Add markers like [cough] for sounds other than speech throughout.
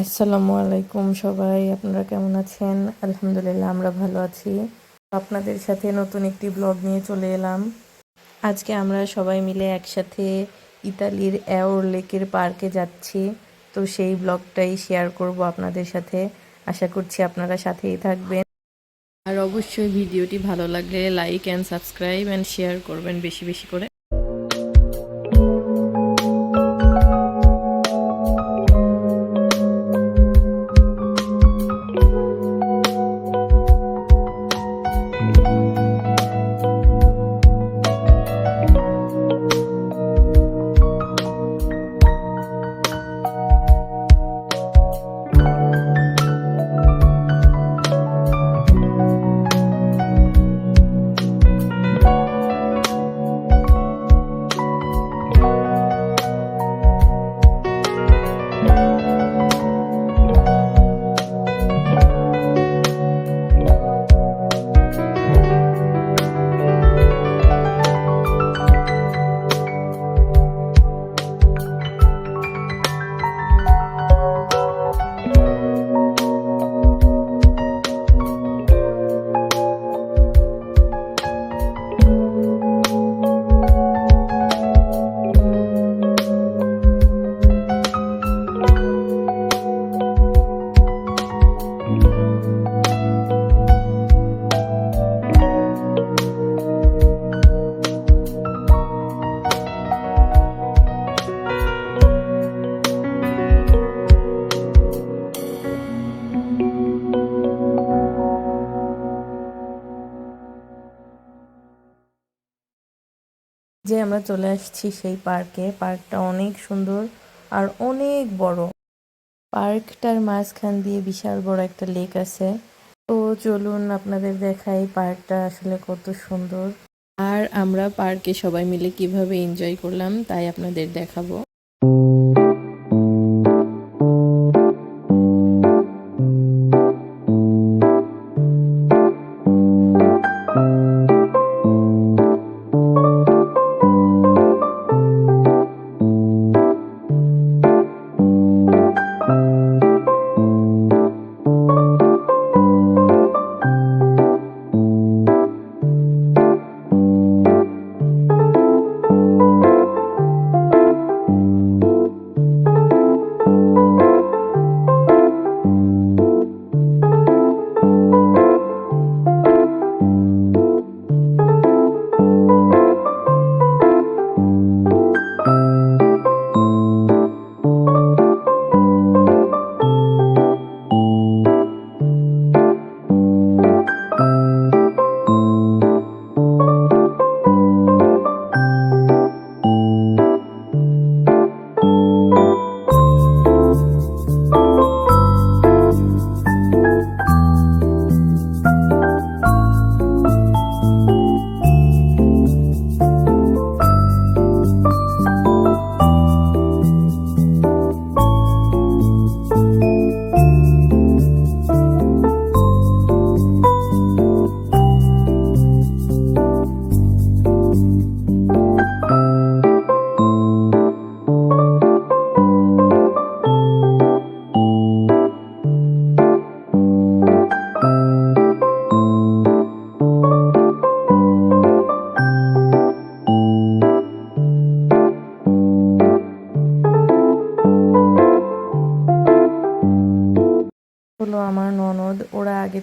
আসসালামু আলাইকুম সবাই, আপনারা কেমন আছেন? আলহামদুলিল্লাহ, আমরা ভালো আছি। আপনাদের সাথে নতুন একটি ব্লগ নিয়ে চলে এলাম। আজকে আমরা সবাই মিলে একসাথে ইতালির অ্যাওর লেকের পার্কে যাচ্ছি। তো সেই ব্লগটাই শেয়ার করব আপনাদের সাথে। আশা করছি আপনারা সাথেই থাকবেন। আর অবশ্যই ভিডিওটি ভালো লাগলে like and subscribe and share করবেন বেশি বেশি করে। আমরা চলে আসছি সেই পার্কে। পার্কটা অনেক সুন্দর আর অনেক বড়। পার্কটার মাঝখান দিয়ে বিশাল বড় একটা লেক আছে। তো চলুন আপনাদের দেখাই পার্কটা আসলে কত সুন্দর। আর আমরা পার্কে সবাই মিলে কীভাবে এনজয় করলাম তাই আপনাদের দেখাবো।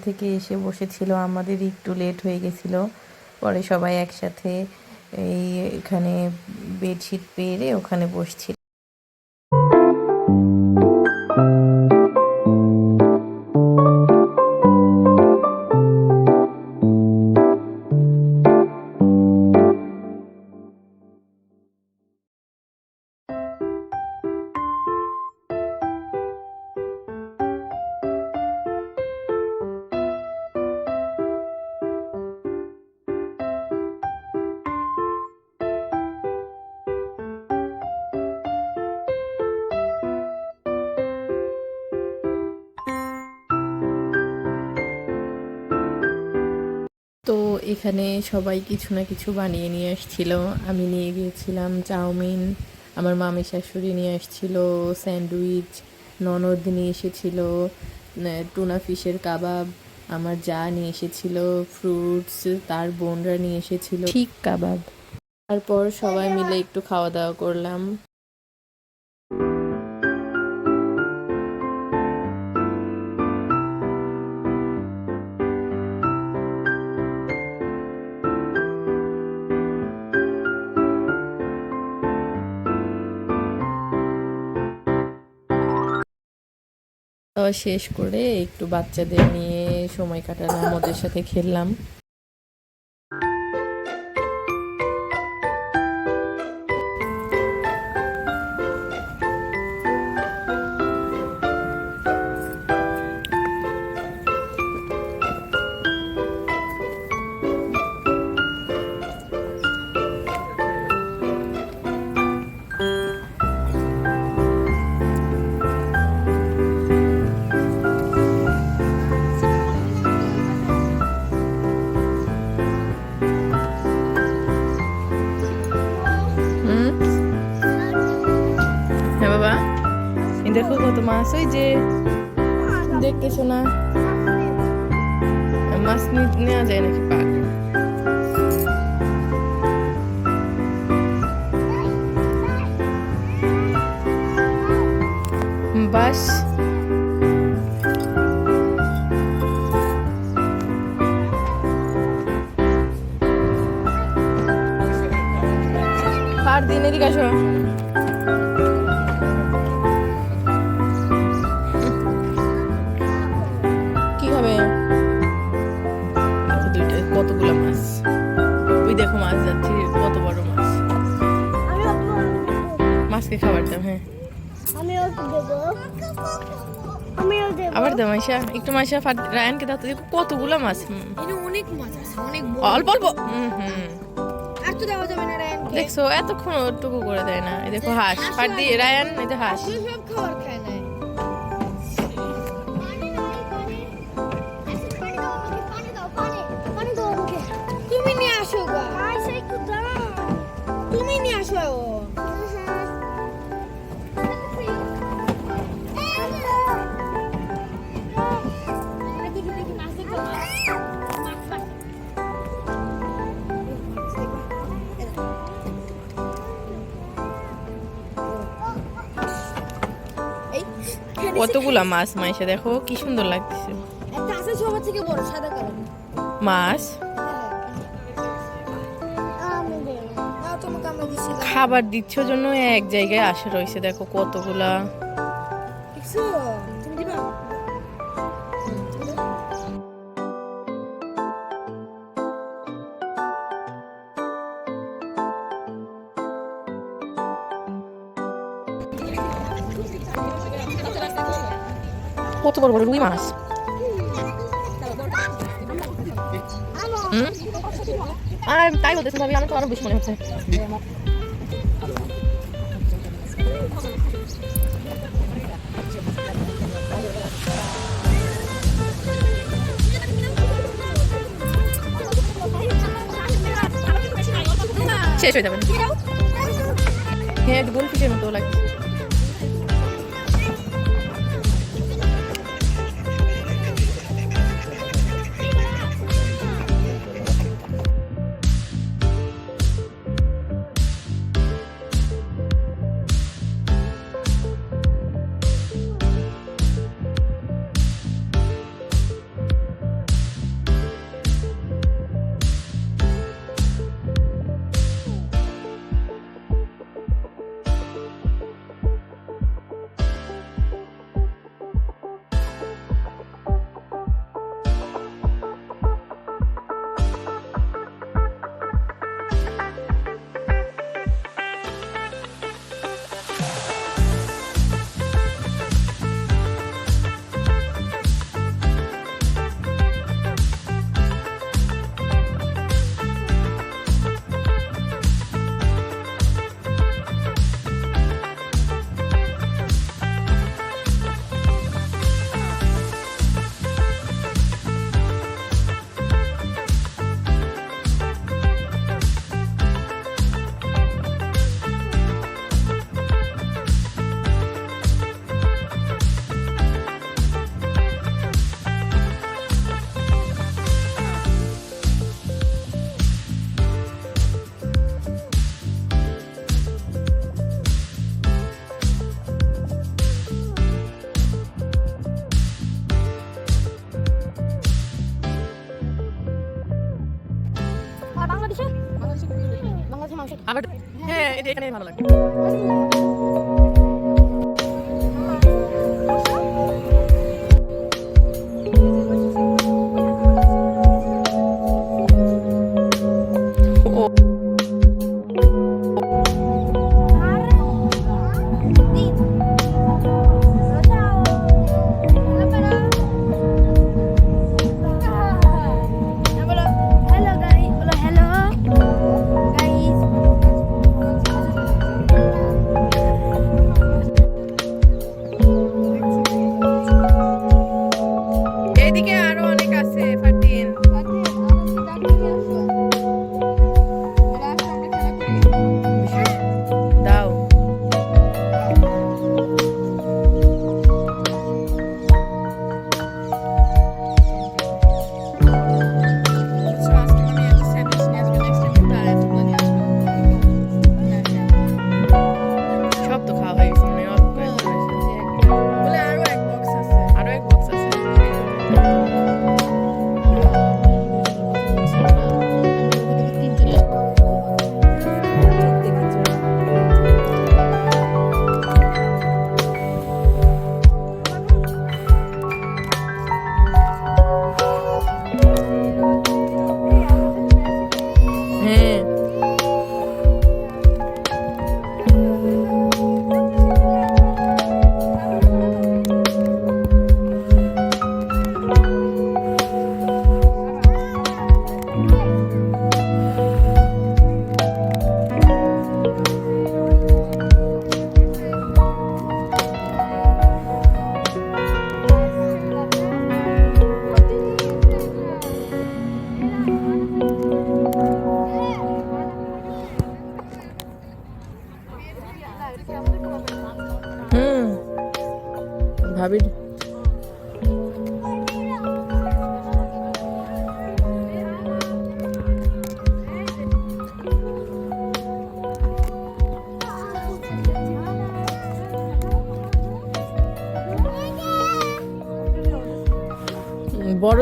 থেকে এসে বসেছিল, আমাদের একটু লেট হয়ে গেছিল। পরে সবাই একসাথে এই এখানে বেডশিট পেরে ওখানে বসছিল। তো এখানে সবাই কিছু না কিছু বানিয়ে নিয়ে আসছিল। আমি নিয়ে গিয়েছিলাম চাউমিন আমার মামি শাশুড়ি নিয়ে আসছিল স্যান্ডউইচ ননদ নিয়ে এসেছিল টুনা ফিশের কাবাব আমার যা নিয়ে এসেছিল ফ্রুটস তার বোনরা নিয়ে এসেছিল। ঠিক কাবাব। তারপর সবাই মিলে একটু খাওয়া দাওয়া করলাম। শেষ করে একটু বাচ্চাদের নিয়ে সময় কাটালাম ওদের সাথে খেললাম। মাছ ওই যে দেখতেছো না মাছ নেওয়া যায় নাকি পাক বাস। আর দিন এদিকে মাছকে খাবার দাও হ্যাঁ। আবার দাও মাইশা। একটু মাইশা ফাট রায়ানকে দাও তো দেখো কতগুলো মাছ অনেক মাছ আছে অনেক অল্প অল্প হুম হুম। আর তো দেওয়া যাবে না রায়ানকে। দেখছ এতক্ষণ ওটুকু করে দেয় না। এই দেখো হাঁস। ফাট দিয়ে রায়ান এই তো হাঁস। কতগুলা মাছ মাইসে দেখো কি সুন্দর লাগতেছে। সবার থেকে বড় সাদা কালার মাছ? দিছি খাবার দিচ্ছ জন্য এক জায়গায় আসে রয়েছে দেখো কতগুলা। কত বড় বড় রুই মাছ? আর তাই বলতেছে ভাবি আমার তো আরও বেশি মনে হচ্ছে শেষ হয়ে যাবে হ্যাঁ গোল ফিশের মতো লাগছে এখানেই ভালো লাগে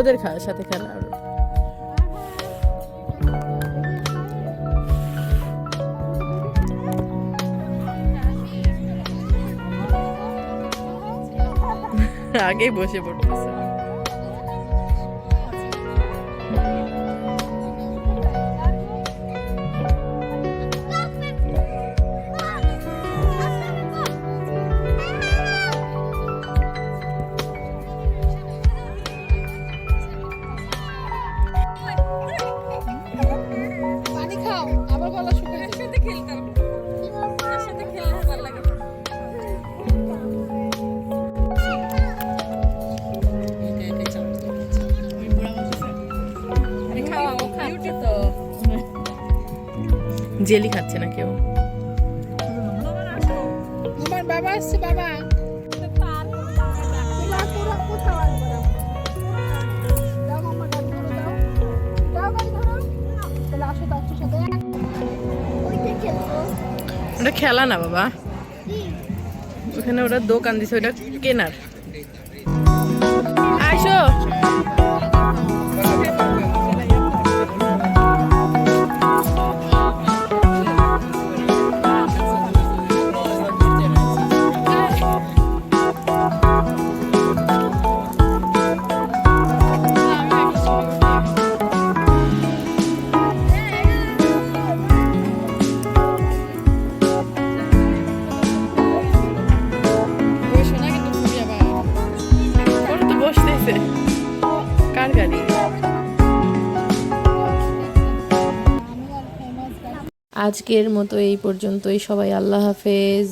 ওদের সাথে খেলা [laughs] আগেই বসে পড়তেছে। জেলি খাচ্ছে না কেউ। বাবা ওটা খেলা না বাবা। ওখানে ওটা দোকান দিছে ওটা কেনার। আসো। আজকের মতো এই পর্যন্তই। সবাই আল্লাহ হাফেজ।